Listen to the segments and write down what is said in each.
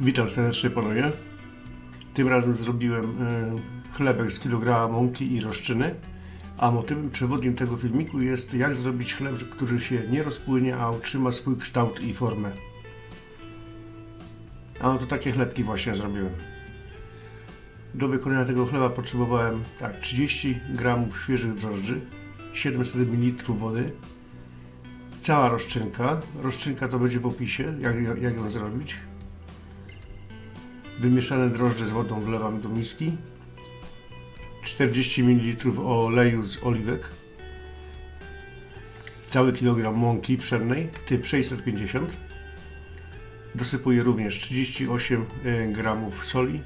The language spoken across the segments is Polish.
Witam serdecznie ponownie. Tym razem zrobiłem e, chlebek z kilograma mąki i rozczyny, a motywem przewodnim tego filmiku jest jak zrobić chleb, który się nie rozpłynie, a utrzyma swój kształt i formę. A no to takie chlebki właśnie zrobiłem. Do wykonania tego chleba potrzebowałem tak 30 g świeżych drożdży, 700 ml wody, cała rozczynka. Rozczynka to będzie w opisie, jak, jak ją zrobić. Wymieszane drożdże z wodą wlewam do miski. 40 ml oleju z oliwek. Cały kilogram mąki pszennej, typ 650. Dosypuję również 38 g soli.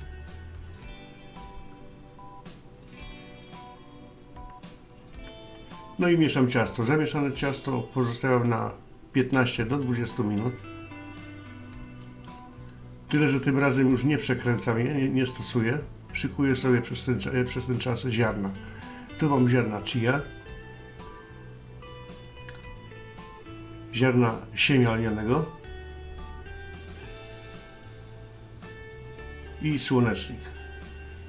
No i mieszam ciasto. Zamieszane ciasto pozostawiam na 15 do 20 minut. Tyle, że tym razem już nie przekręcam je, nie, nie stosuję. Szykuję sobie przez ten, cza- przez ten czas ziarna. Tu mam ziarna chia, ziarna siemię lnianego i słonecznik.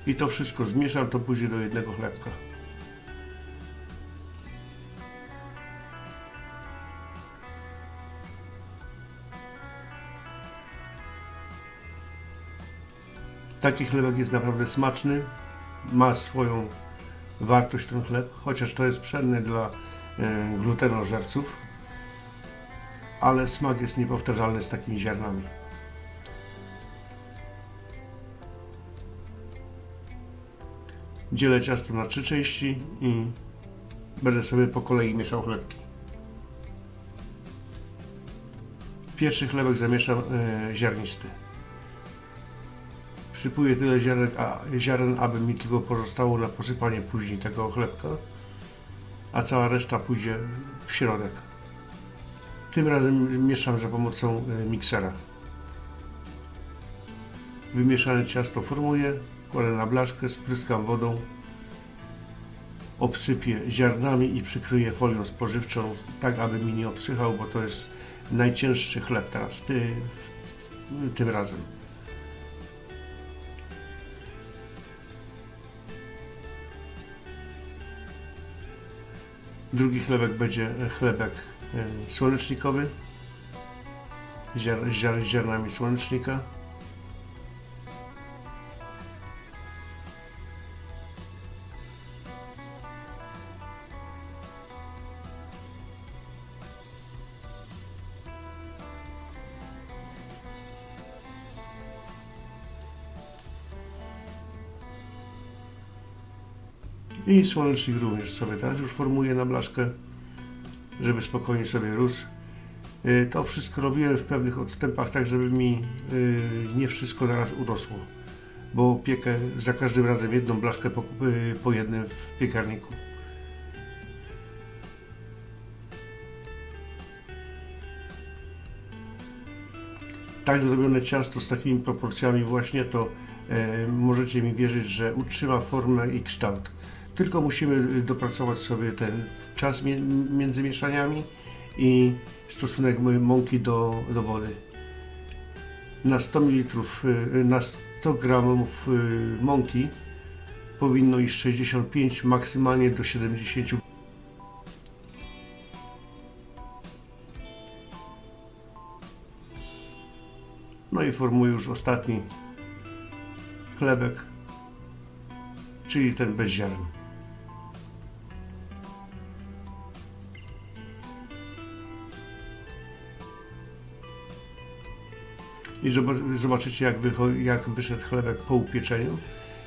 I to wszystko zmieszam, to pójdzie do jednego chlebka. Taki chlebek jest naprawdę smaczny, ma swoją wartość ten chleb, chociaż to jest pszenny dla e, glutenożerców, ale smak jest niepowtarzalny z takimi ziarnami. Dzielę ciasto na trzy części i będę sobie po kolei mieszał chlebki. Pierwszy chlebek zamieszam e, ziarnisty. Przypuję tyle ziaren, a, ziaren, aby mi tylko pozostało na posypanie później tego chlebka, a cała reszta pójdzie w środek. Tym razem mieszam za pomocą e, miksera. Wymieszane ciasto formuję, kładę na blaszkę, spryskam wodą, obsypię ziarnami i przykryję folią spożywczą, tak aby mi nie obsychał, bo to jest najcięższy chleb teraz, ty, tym razem. Drugi chlebek będzie chlebek e, słonecznikowy ziar, ziarnami słonecznika. I słonecznik również sobie teraz już formuję na blaszkę, żeby spokojnie sobie rósł. Y, To wszystko robiłem w pewnych odstępach, tak żeby mi y, nie wszystko naraz urosło, bo piekę za każdym razem jedną blaszkę po, y, po jednym w piekarniku. Tak zrobione ciasto z takimi proporcjami właśnie to e, możecie mi wierzyć, że utrzyma formę i kształt. Tylko musimy dopracować sobie ten czas między mieszaniami i stosunek mąki do, do wody. Na 100 ml, y, na 100 gramów y, mąki powinno iść 65, maksymalnie do 70 No i formuję już ostatni chlebek, czyli ten bez ziaren. I zobac- zobaczycie, jak, jak wyszedł chlebek po upieczeniu,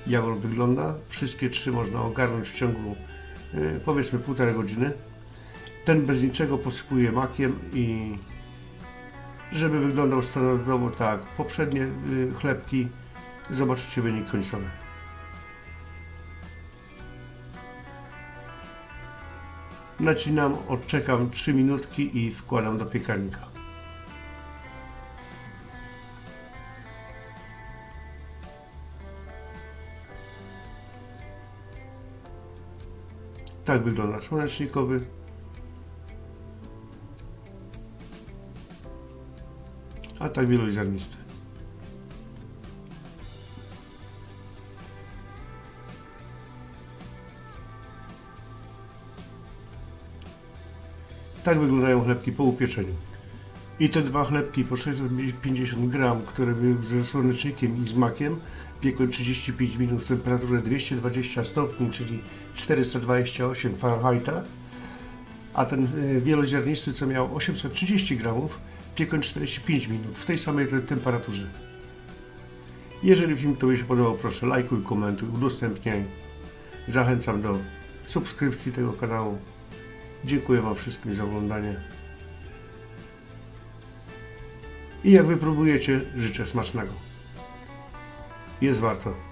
jak on wygląda. Wszystkie trzy można ogarnąć w ciągu e, powiedzmy półtorej godziny. Ten bez niczego posypuję makiem i żeby wyglądał standardowo tak, poprzednie y, chlebki, zobaczycie wynik końcowy. Nacinam, odczekam 3 minutki i wkładam do piekarnika. Tak wygląda słonecznikowy. A tak wieloziarnisty. Tak wyglądają chlebki po upieczeniu. I te dwa chlebki po 650 gram, które były ze słonecznikiem i z makiem, piekłem 35 minut w temperaturze 220 stopni, czyli 428 Fahrenheita, a ten y, wieloziarnisty, co miał 830 gramów, piekłem 45 minut w tej samej te- temperaturze. Jeżeli film Tobie się podobał, proszę lajkuj, komentuj, udostępniaj. Zachęcam do subskrypcji tego kanału. Dziękuję Wam wszystkim za oglądanie. I jak wypróbujecie, życzę smacznego. Jest warto.